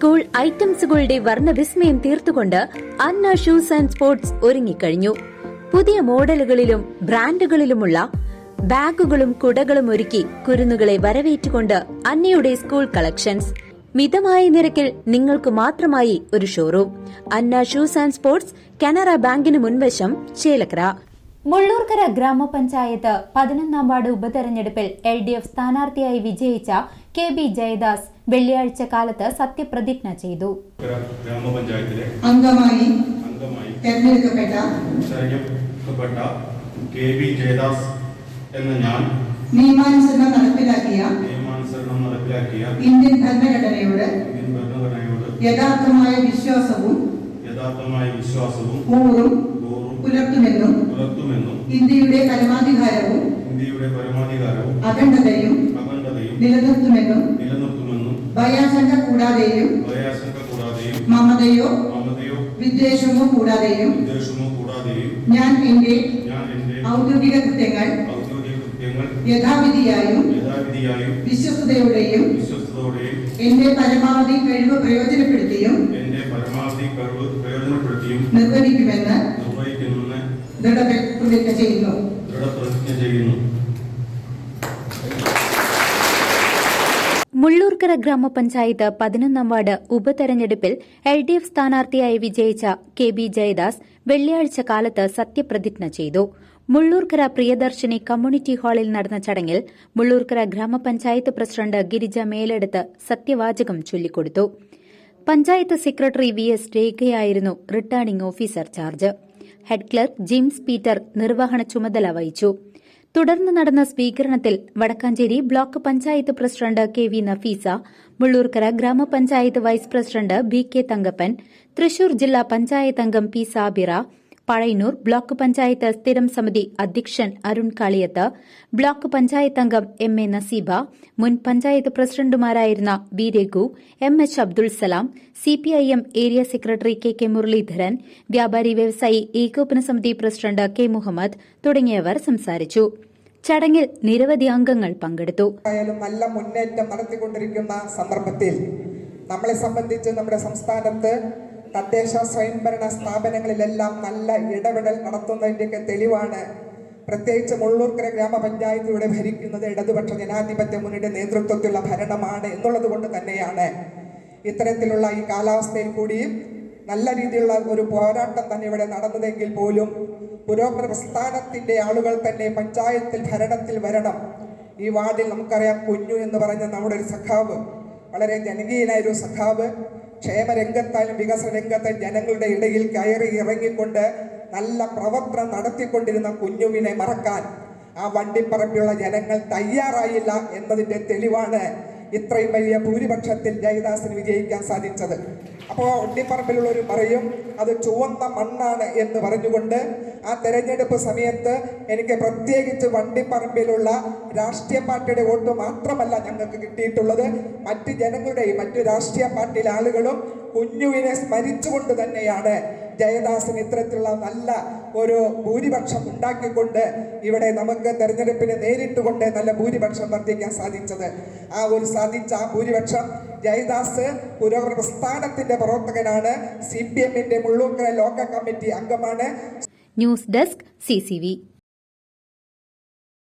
School ഐറ്റംസുകളുടെ വർണവിസ്മയം തീർത്തുകൊണ്ട് അന്ന ഷൂസ് ആൻഡ് സ്പോർട്സ് ഒരുങ്ങിക്കഴിഞ്ഞു. പുതിയ മോഡലുകളിലും ബ്രാൻഡുകളിലുമുള്ള ബാഗുകളും കുടകളും ഒരുക്കി കുരുന്നുകളെ വരവേറ്റുകൊണ്ട് അന്നയുടെ സ്കൂൾ കളക്ഷൻസ്. മിതമായ നിരക്കിൽ നിങ്ങൾക്ക് മാത്രമായി ഒരു showroom. Anna shoes and sports Canara ബാങ്കിന് മുൻവശം ചേലക്കര. മുള്ളൂർക്കര ഗ്രാമപഞ്ചായത്ത് പതിനൊന്നാം വാർഡ് ഉപതെരഞ്ഞെടുപ്പിൽ എൽ ഡി എഫ് സ്ഥാനാർത്ഥിയായി വിജയിച്ച കെ ബി ജയദാസ് വെള്ളിയാഴ്ച കാലത്ത് സത്യപ്രതിജ്ഞ ചെയ്തു. ഗ്രാമപഞ്ചായത്തിലെ അംഗമായി അംഗമായി തെരഞ്ഞെടുക്കപ്പെട്ട തെരഞ്ഞെടുക്കപ്പെട്ട കെ ബി ജയദാസ് എന്ന ഞാൻ നിയമാനുസരണം നടപ്പിലാക്കിയ നിയമാനുസരണം നടപ്പിലാക്കിയ ഇന്ത്യൻ ഭരണഘടനയോട് ഇന്ത്യൻ ഭരണഘടനയോട് യഥാർത്ഥമായ വിശ്വാസവും യഥാർത്ഥമായ വിശ്വാസവും കൂറും കൂറും പുലർത്തുമെന്നും പുലർത്തുമെന്നും ഇന്ത്യയുടെ പരമാധികാരവും ഇന്ത്യയുടെ പരമാധികാരവും അഖണ്ഡതയും നിലനിർത്തുമെന്നും നിലനിർത്തുമെന്നും ഭയാശങ്ക കൂടാതെയും ഭയാശങ്ക കൂടാതെയും മമതയോ മമതയോ വിദ്വേഷമോ കൂടാതെയും വിദ്വേഷമോ കൂടാതെയും ഞാൻ എന്റെ ഞാൻ എന്റെ ഔദ്യോഗിക കൃത്യങ്ങൾ ഔദ്യോഗിക കൃത്യങ്ങൾ യഥാവിധിയായും യഥാവിധിയായും വിശ്വസ്തയോടെയും വിശ്വസ്തയോടെയും എന്റെ പരമാവധി കഴിവ് പ്രയോജനപ്പെടുത്തിയും എന്റെ പരമാവധി കഴിവ് പ്രയോജനപ്പെടുത്തിയും നിർവഹിക്കുമെന്ന് നിർവഹിക്കുമെന്ന് ദൃഢപ്രതിജ്ഞ ചെയ്യുന്നു. ദൃഢപ്രതിജ്ഞ ചെയ്യുന്നു. മുള്ളൂർക്കര ഗ്രാമപഞ്ചായത്ത് പതിനൊന്നാം വാർഡ് ഉപതെരഞ്ഞെടുപ്പിൽ എൽ ഡി എഫ് സ്ഥാനാർത്ഥിയായി വിജയിച്ച കെ ബി ജയദാസ് വെള്ളിയാഴ്ച കാലത്ത് സത്യപ്രതിജ്ഞ ചെയ്തു. മുള്ളൂർക്കര പ്രിയദർശിനി കമ്മ്യൂണിറ്റി ഹാളിൽ നടന്ന ചടങ്ങിൽ മുള്ളൂർക്കര ഗ്രാമപഞ്ചായത്ത് പ്രസിഡന്റ് ഗിരിജ മേലെടുത്ത് സത്യവാചകം ചൊല്ലിക്കൊടുത്തു. Panchayat secretary V S രേഖയായിരുന്നു returning officer charge. Head clerk Jims Peter നിർവഹണ ചുമതല വഹിച്ചു. തുടർന്ന് നടന്ന സ്വീകരണത്തിൽ Vadakkanchery block panchayat president K V Nafeesa Mullurkara ഗ്രാമപഞ്ചായത്ത് vice president B K Thankappan Thrissur ജില്ലാ പഞ്ചായത്ത് അംഗം പി സാബിറ പഴയന്നൂർ ബ്ലോക്ക് പഞ്ചായത്ത് സ്ഥിരം സമിതി അധ്യക്ഷൻ അരുൺ കാളിയത്ത് ബ്ലോക്ക് പഞ്ചായത്ത് അംഗം എം എ നസീബ മുൻ panchayat പ്രസിഡന്റുമാരായിരുന്ന V Raghu M H Abdul Salam CPIM area secretary K K Muraleedharan വ്യാപാരി വ്യവസായി ഏകോപന സമിതി പ്രസിഡന്റ് കെ മുഹമ്മദ് തുടങ്ങിയവർ സംസാരിച്ചു. ചടങ്ങിൽ നിരവധി അംഗങ്ങൾ പങ്കെടുത്തു. നല്ല മുന്നേറ്റം നടത്തിക്കൊണ്ടിരിക്കുന്ന സന്ദർഭത്തിൽ നമ്മളെ സംബന്ധിച്ച് നമ്മുടെ സംസ്ഥാനത്ത് തദ്ദേശ സ്വയംഭരണ സ്ഥാപനങ്ങളിലെല്ലാം നല്ല ഇടപെടൽ നടത്തുന്നതിന്റെയൊക്കെ തെളിവാണ്. പ്രത്യേകിച്ച് മുള്ളൂർക്കര ഗ്രാമപഞ്ചായത്തിലൂടെ ഭരിക്കുന്നത് ഇടതുപക്ഷ ജനാധിപത്യ മുന്നണിയുടെ നേതൃത്വത്തിലുള്ള ഭരണമാണ് എന്നുള്ളത് കൊണ്ട് തന്നെയാണ്. ഇത്തരത്തിലുള്ള ഈ കാലാവസ്ഥയിൽ കൂടിയും നല്ല രീതിയിലുള്ള ഒരു പോരാട്ടം തന്നെ ഇവിടെ നടന്നതെങ്കിൽ പോലും പുരോഗമന പ്രസ്ഥാനത്തിന്റെ ആളുകൾ തന്നെ പഞ്ചായത്തിൽ ഭരണത്തിൽ വരണം. ഈ വാർഡിൽ നമുക്കറിയാം കുഞ്ഞു എന്ന് പറഞ്ഞ നമ്മുടെ ഒരു സഖാവ് വളരെ ജനകീയനായ ഒരു സഖാവ്. ക്ഷേമരംഗത്താലും വികസന രംഗത്താലും ജനങ്ങളുടെ ഇടയിൽ കയറി ഇറങ്ങിക്കൊണ്ട് നല്ല പ്രവർത്തനം നടത്തിക്കൊണ്ടിരുന്ന കുഞ്ഞുവിനെ മറക്കാൻ ആ വണ്ടിപ്പറമ്പിലുള്ള ജനങ്ങൾ തയ്യാറായില്ല എന്നതിന്റെ തെളിവാണ് ഇത്രയും വലിയ ഭൂരിപക്ഷത്തിൽ ജയദാസിന് വിജയിക്കാൻ സാധിച്ചത്. അപ്പോൾ ഉണ്ണിപ്പറമ്പിലുള്ളവർ പറയും അത് ചുവന്ന മണ്ണാണ് എന്ന് പറഞ്ഞുകൊണ്ട് ആ തെരഞ്ഞെടുപ്പ് സമയത്ത് എനിക്ക് പ്രത്യേകിച്ച് വണ്ടിപ്പറമ്പിലുള്ള രാഷ്ട്രീയ പാർട്ടിയുടെ വോട്ട് മാത്രമല്ല ഞങ്ങൾക്ക് കിട്ടിയിട്ടുള്ളത്. മറ്റ് ജനങ്ങളുടെയും മറ്റു രാഷ്ട്രീയ പാർട്ടിയിലെ ആളുകളും കുഞ്ഞുവിനെ സ്മരിച്ചുകൊണ്ട് തന്നെയാണ് ജയദാസിന് ഇത്തരത്തിലുള്ള നല്ല ഒരു ഭൂരിപക്ഷം ഉണ്ടാക്കിക്കൊണ്ട് ഇവിടെ നമുക്ക് തെരഞ്ഞെടുപ്പിനെ നേരിട്ടുകൊണ്ട് നല്ല ഭൂരിപക്ഷം വർദ്ധിക്കാൻ സാധിച്ചത്. ആ ഒരു സാധിച്ച ആ ഭൂരിപക്ഷം ജയദാസ് പുരോഗമന പ്രസ്ഥാനത്തിന്റെ പ്രവർത്തകനാണ്. സി പി എമ്മിന്റെ മുള്ളൂർക്കര ലോക്കൽ കമ്മിറ്റി അംഗമാണ്. News desk CCV